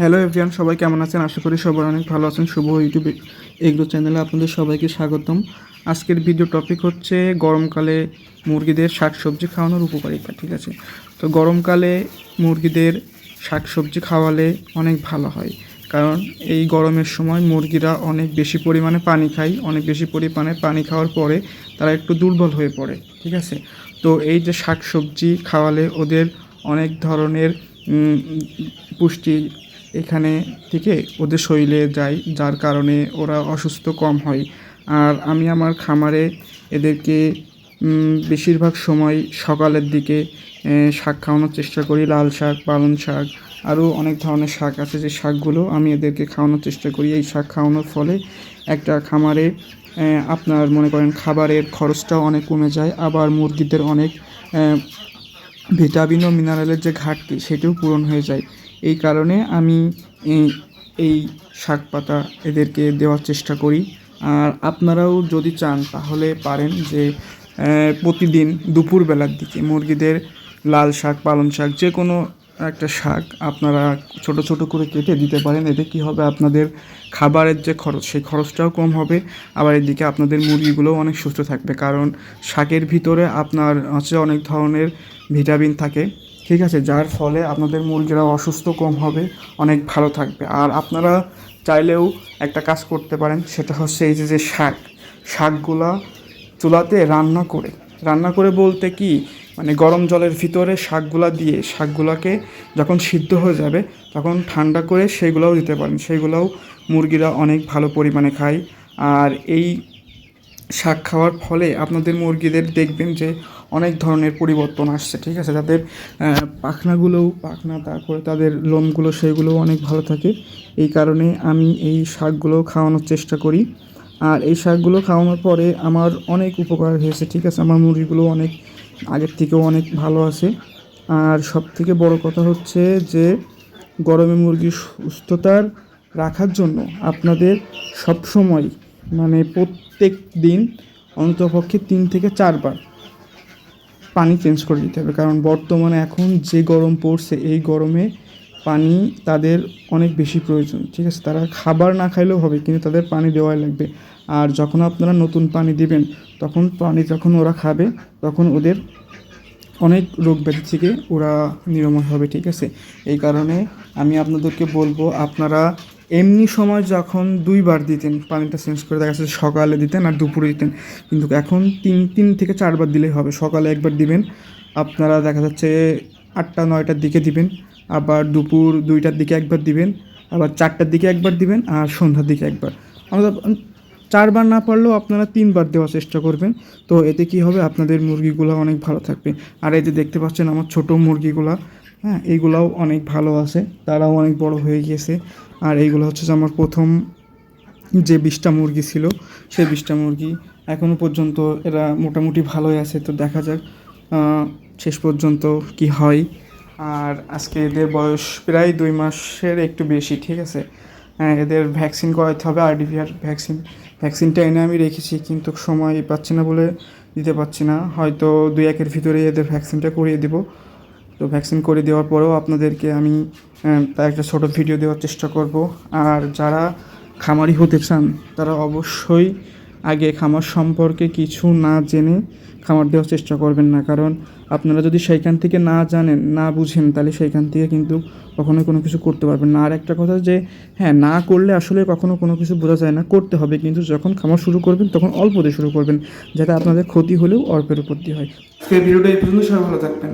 Hello everyone সবাই কেমন আছেন? আশা করি সবাই অনেক ভালো আছেন। শুভ ইউটিউব এগ্রো চ্যানেলে আপনাদের সবাইকে স্বাগতম। আজকের ভিডিও টপিক হচ্ছে গরমকালে মুরগিদের শাকসবজি খাওয়ানোর উপকারিতা, ঠিক আছে? তো গরমকালে মুরগিদের শাকসবজি খাওয়ালে অনেক ভালো হয়। কারণ এই গরমের সময় মুরগিরা অনেক বেশি পরিমাণে পানি খায়। অনেক বেশি পরিমাণে পানি খাওয়ার পরে তারা একটু দুর্বল হয়ে পড়ে, ঠিক আছে? তো এই যে শাকসবজি খাওয়ালে ওদের অনেক ধরনের পুষ্টি এখানে থেকে ওদের শরীরে যায়, যার কারণে ওরা অসুস্থ কম হয়। আর আমি আমার খামারে এদেরকে বেশিরভাগ সময় সকালের দিকে শাক খাওয়ানোর চেষ্টা করি, লাল শাক, পালং শাক, আরও অনেক ধরনের শাক আছে যে শাকগুলো আমি এদেরকে খাওয়ানোর চেষ্টা করি। এই শাক খাওয়ানোর ফলে একটা খামারে আপনার মনে করেন খাবারের খরচটাও অনেক কমে যায়, আবার মুরগিদের অনেক ভিটামিন ও মিনারেলের যে ঘাটতি সেটিও পূরণ হয়ে যায়। এই কারণে আমি এই শাক পাতা এদেরকে দেওয়ার চেষ্টা করি। আর আপনারাও যদি চান তাহলে পারেন যে প্রতিদিন দুপুরবেলার দিকে মুরগিদের লাল শাক, পালং শাক যে কোনো একটা শাক আপনারা ছোট ছোট করে কেটে দিতে পারেন। এতে কী হবে? আপনাদের খাবারের যে খরচ, সেই খরচটাও কম হবে। আবার এদিকে আপনাদের মুরগিগুলোও অনেক সুস্থ থাকবে। কারণ শাকের ভিতরে আপনার হচ্ছে অনেক ধরনের ভিটামিন থাকে। ঠিক আছে, যার ফলে আপনাদের মুরগিরা অসুস্থ কম হবে, অনেক ভালো থাকবে। আর আপনারা চাইলেও একটা কাজ করতে পারেন, সেটা হচ্ছে এই যে যে শাক, শাকগুলা চুলাতে রান্না করে। রান্না করে বলতে কি মানে গরম জলের ভিতরে শাকগুলা দিয়ে, শাকগুলাকে যখন সিদ্ধ হয়ে যাবে, তখন ঠান্ডা করে সেইগুলোও দিতে পারেন। সেইগুলোও মুরগিরা অনেক ভালো পরিমাণে খায়। আর এই শাক খাওয়ার ফলে আপনাদের মুরগিদের দেখবেন যে অনেক ধরনের পরিবর্তন আসছে, ঠিক আছে? তাদের পাখনাগুলোও, পাখনা, তারপরে তাদের লোমগুলো সেগুলোও অনেক ভালো থাকে। এই কারণে আমি এই শাকগুলো খাওয়ানোর চেষ্টা করি। আর এই শাকগুলো খাওয়ানোর পরে আমার অনেক উপকার হয়েছে, ঠিক আছে? আমার মুরগিগুলো অনেক, আগের থেকেও অনেক ভালো আছে। আর সব থেকে বড় কথা হচ্ছে যে, গরমে মুরগির সুস্থতার রাখার জন্য আপনাদের সব সময় মানে প্রত্যেক দিন অন্ততপক্ষে তিন থেকে চারবার পানি চেঞ্জ করে দিতে হবে। কারণ বর্তমানে এখন যে গরম পড়ছে, এই গরমে পানি তাদের অনেক বেশি প্রয়োজন। ঠিক আছে? তারা খাবার না খাইলেও হবে, কিন্তু তাদের পানি দেওয়াই লাগবে। আর যখন আপনারা নতুন পানি দিবেন, তখন পানি যখন ওরা খাবে, তখন ওদের অনেক রোগ ব্যাধি থেকে ওরা নিরাময় হবে। ঠিক আছে? এই কারণে আমি আপনাদেরকে বলব, আপনারা এমনি সময় যখন দুইবার দিতেন, পানিটা চেঞ্জ করে, দেখা যাচ্ছে সকালে দিতেন আর দুপুরে দিতেন। কিন্তু এখন তিন তিন থেকে চারবার দিলেই হবে। সকালে একবার দিবেন, আপনারা দেখা যাচ্ছে আটটা, নয়টার দিকে দিবেন, আবার দুপুর দুইটার দিকে একবার দিবেন, আবার চারটার দিকে একবার দিবেন আর সন্ধ্যার দিকে একবার। আমরা চারবার না পারলেও আপনারা তিনবার দেওয়ার চেষ্টা করবেন। তো এতে কি হবে? আপনাদের মুরগিগুলো অনেক ভালো থাকবে। আর এই যে দেখতে পাচ্ছেন আমার ছোট মুরগিগুলা হ্যাঁ এইগুলাও অনেক ভালো আছে। তারাও অনেক বড় হয়ে গিয়েছে। আর এইগুলো হচ্ছে যে আমার প্রথম যে বিশটা মুরগি ছিল, সেই বিশটা মুরগি এখনও পর্যন্ত এরা মোটামুটি ভালোই আছে, তো দেখা যাক শেষ পর্যন্ত কি হয়। আর আজকে এদের বয়স প্রায় দুই মাসের একটু বেশি, ঠিক আছে? হ্যাঁ এদের ভ্যাকসিন করাতে হবে, আরডিভিআর ভ্যাকসিন, ভ্যাকসিনটা এনে আমি রেখেছি, কিন্তু সময় পাচ্ছি না বলে দিতে পারছি না। হয়তো দুই একের ভিতরে এদের ভ্যাকসিনটা করিয়ে দেবো। তো ভ্যাকসিন করে দেওয়ার পরেও আপনাদেরকে আমি তার একটা ছোটো ভিডিও দেওয়ার চেষ্টা করব। আর যারা খামারি হতে চান, তারা অবশ্যই আগে খামার সম্পর্কে কিছু না জেনে খামার দেওয়ার চেষ্টা করবেন না। কারণ আপনারা যদি সেইখান থেকে না জানেন, না বুঝেন, তাহলে সেইখান থেকে কিন্তু কখনোই কোনো কিছু করতে পারবেন না। আর একটা কথা যে হ্যাঁ না করলে আসলে কখনো কোনো কিছু বোঝা যায় না, করতে হবে। কিন্তু যখন খামার শুরু করবেন, তখন অল্প দিয়ে শুরু করবেন, যাতে আপনাদের ক্ষতি হলেও অল্পের উপর দিয়ে হয়। ভিডিওটা এই পর্যন্ত সবাই ভালো থাকবেন।